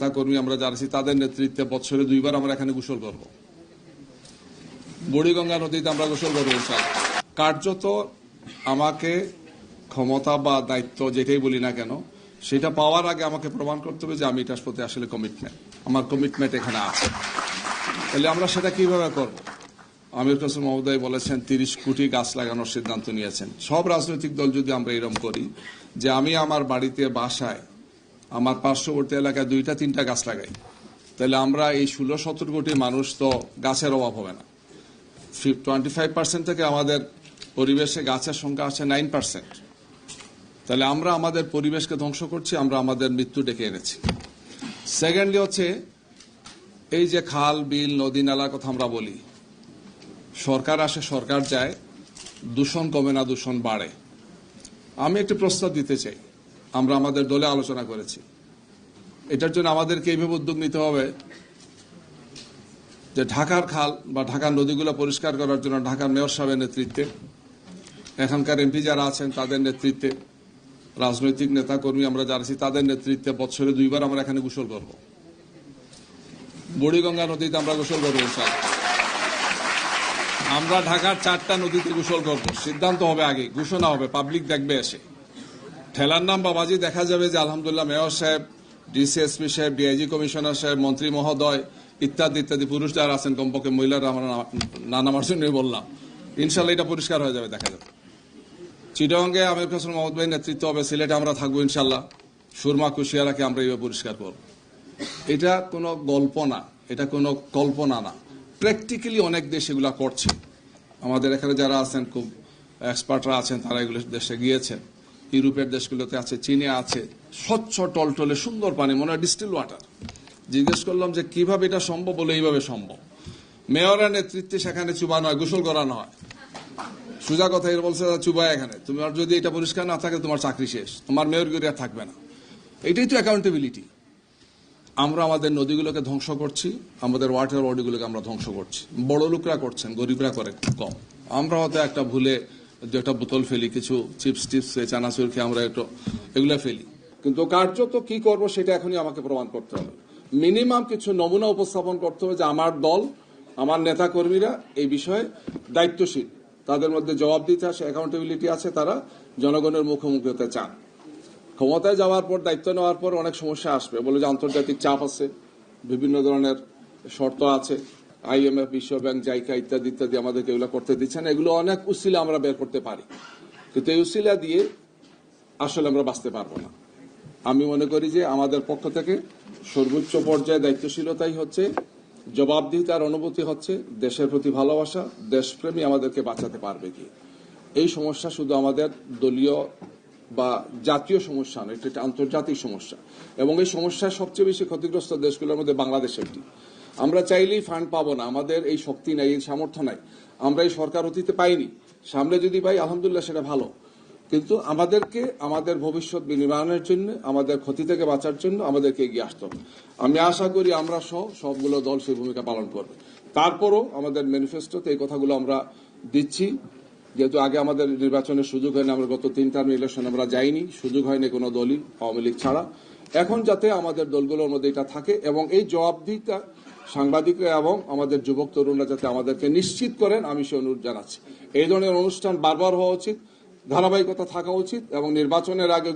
নেতা কর্মী আমরা যারা আছি তাদের নেতৃত্বে বছরে দুইবার আমরা এখানে গোসল করব। বুড়িগঙ্গা নদীতে আমরা গোসল করব কার্যত আমাকে ক্ষমতা বা দায়িত্ব যেটাই বলি না কেন, সেটা পাওয়ার আগে আমাকে প্রমাণ করতে হবে যে আমি এটার প্রতি আসলে কমিটমেন্ট আমার কমিটমেন্ট এখানে আছে। তাহলে আমরা সেটা কীভাবে করব? আমির হোসেন মহোদয় বলেছেন, তিরিশ কোটি গাছ লাগানোর সিদ্ধান্ত নিয়েছেন। সব রাজনৈতিক দল যদি আমরা এরকম করি যে আমি আমার বাড়িতে বাসায় আমার পার্শ্ববর্তী এলাকায় দুইটা, তিনটা গাছ লাগাই। তাহলে আমরা এই ষোলো, সতেরো কোটি মানুষ তো গাছের অভাব হবে না। টোয়েন্টি ফাইভ পার্সেন্ট থেকে আমাদের পরিবেশে গাছের সংখ্যা আছে নাইন পার্সেন্ট তাহলে আমরা আমাদের পরিবেশকে ধ্বংস করছি, আমরা আমাদের মৃত্যু ডেকে এনেছি। সেকেন্ডলি হচ্ছে, এই যে খাল, বিল, নদী, নালার কথা আমরা বলি, সরকার আসে, সরকার যায়, দূষণ কমে না, দূষণ বাড়ে। আমি একটি প্রস্তাব দিতে চাই। আমরা আমাদের দলে আলোচনা করেছি। এটার জন্য আমাদেরকে এইভাবে উদ্যোগ নিতে হবে যে ঢাকার খাল বা ঢাকার নদীগুলো পরিষ্কার করার জন্য ঢাকার মেয়র সাহেবের নেতৃত্বে, এখানকার এমপি যারা আছেন তাদের নেতৃত্বে, রাজনৈতিক নেতা কর্মী আমরা যারা আছি তাদের নেতৃত্বে বছরে দুইবার আমরা এখানে গোসল করব। বুড়িগঙ্গা নদীতে আমরা গোসল করব ইনশাআল্লাহ। আমরা ঢাকার চারটা নদীতে গোসল করব। সিদ্ধান্ত হবে আগে, ঘোষণা হবে পাবলিক দেখবে এসে। ঠেলার নাম বাবাজি, দেখা যাবে যে আলহামদুলিল্লাহ মেয়র সাহেব, ডিসিএসপি সাহেব, ডিআইজি কমিশনার সাহেব, মন্ত্রী মহোদয়, ইত্যাদি ইত্যাদি পুরুষ যারা আছেন, কমপক্ষে মহিলারা আমরা না নামার জন্যই বললাম। ইনশাল্লাহ এটা পরিষ্কার হয়ে যাবে, দেখা যাবে। চিটঙ্গে আমির হোসেন মোহাম্মদ ভাই নেতৃত্ব হবে, সিলেটে আমরা থাকব ইনশাল্লাহ সুরমা, কুশিয়ারাকে আমরা এইভাবে পরিষ্কার করব। এটা কোনো গল্প না, এটা কোনো কল্পনা না। প্র্যাকটিক্যালি অনেক দেশ এগুলা করছে। আমাদের এখানে যারা আছেন, খুব এক্সপার্টরা আছেন, তারা এগুলো দেশে গিয়েছেন। ইউরোপের দেশগুলোতে আছে, চীনে আছে, স্বচ্ছ টলটলে সুন্দর পানি, মনে হয় ডিস্টিল ওয়াটার। জিজ্ঞেস করলাম যে কীভাবে এটা সম্ভব বলে এইভাবে সম্ভব? মেয়রের নেতৃত্বে সেখানে চুবানো হয় গোসল করানো হয়। সোজা কথা এর বলছে চুবাই এখানে। তোমার যদি এটা পরিষ্কার না থাকে, তোমার চাকরি শেষ। তোমার মেয়রগিরি আর থাকবে না। এটাই তো অ্যাকাউন্টেবিলিটি আমরা আমাদের নদীগুলোকে ধ্বংস করছি, আমাদের ওয়াটার বডিগুলোকে আমরা ধ্বংস করছি। বড় লোকরা করছেন, গরিবরা করে কম। আমরা হয়তো একটা ভুলে একটা বোতল ফেলি, কিছু চিপস টিপস চানাচুর খেয়ে আমরা একটু এগুলো ফেলি। কিন্তু কার্যত কি করব সেটা এখনই আমাকে প্রমাণ করতে হবে। মিনিমাম কিছু নমুনা উপস্থাপন করতে হবে যে আমার দল, আমার নেতা কর্মীরা এই বিষয়ে দায়িত্বশীল। তাদের মধ্যে জবাব দিতে আসে অ্যাকাউন্টেবিলিটি আছে তারা জনগণের মুখোমুখি হতে চান। ক্ষমতায় যাওয়ার পর, দায়িত্ব নেওয়ার পর অনেক সমস্যা আসবে। বলে যে আন্তর্জাতিক চাপ আছে, বিভিন্ন ধরনের শর্ত আছে। আইএমএফ, বিশ্ব ব্যাংক, জাইকা ইত্যাদি ইত্যাদি আমাদেরকে এগুলো করতে দিচ্ছেন। এগুলো অনেক উসিলা আমরা বের করতে পারি। কিন্তু এই উসিলা দিয়ে আসলে আমরা বাঁচতে পারব না। আমি মনে করি যে আমাদের পক্ষ থেকে সর্বোচ্চ পর্যায়ে দায়িত্বশীলতাই হচ্ছে, জবাবদিহিতার অনুভূতি হচ্ছে, দেশের প্রতি ভালোবাসা, দেশপ্রেমী আমাদেরকে বাঁচাতে পারবে কি। এই সমস্যা শুধু আমাদের দলীয় বা জাতীয় সমস্যা নয়, এটা একটা আন্তর্জাতিক সমস্যা। এবং এই সমস্যায় সবচেয়ে বেশি ক্ষতিগ্রস্ত দেশগুলোর মধ্যে বাংলাদেশ একটি। আমরা চাইলেই ফান্ড পাবো না, আমাদের এই শক্তি নাই, এই সামর্থ্য নাই। আমরা এই সরকার অতীতে পাইনি। সামনে যদি পাই, আলহামদুলিল্লাহ সেটা ভালো। কিন্তু আমাদেরকে, আমাদের ভবিষ্যৎ বিনির্মাণের জন্য, আমাদের ক্ষতি থেকে বাঁচার জন্য আমাদেরকে এগিয়ে আসতে হবে। আমি আশা করি আমরা সহ সবগুলো দল সেই ভূমিকা পালন করবে। তারপরও আমাদের ম্যানিফেস্টোতে এই কথাগুলো আমরা দিচ্ছি। যেহেতু আগে আমাদের নির্বাচনের সুযোগ হয়নি, আমরা গত তিন টার্ম ইলেকশন আমরা যাইনি, সুযোগ হয়নি কোনো দলই, আওয়ামী লীগ ছাড়া। এখন যাতে আমাদের দলগুলোর মধ্যে এটা থাকে এবং এই জবাবদিহিতা সাংবাদিক এবং আমাদের যুবক তরুণরা যাতে আমাদেরকে নিশ্চিত করেন, আমি সে অনুরোধ জানাচ্ছি। এই ধরনের অনুষ্ঠান বারবার হওয়া উচিত, ধারাবাহিকতা থাকা উচিত এবং নির্বাচনের আগে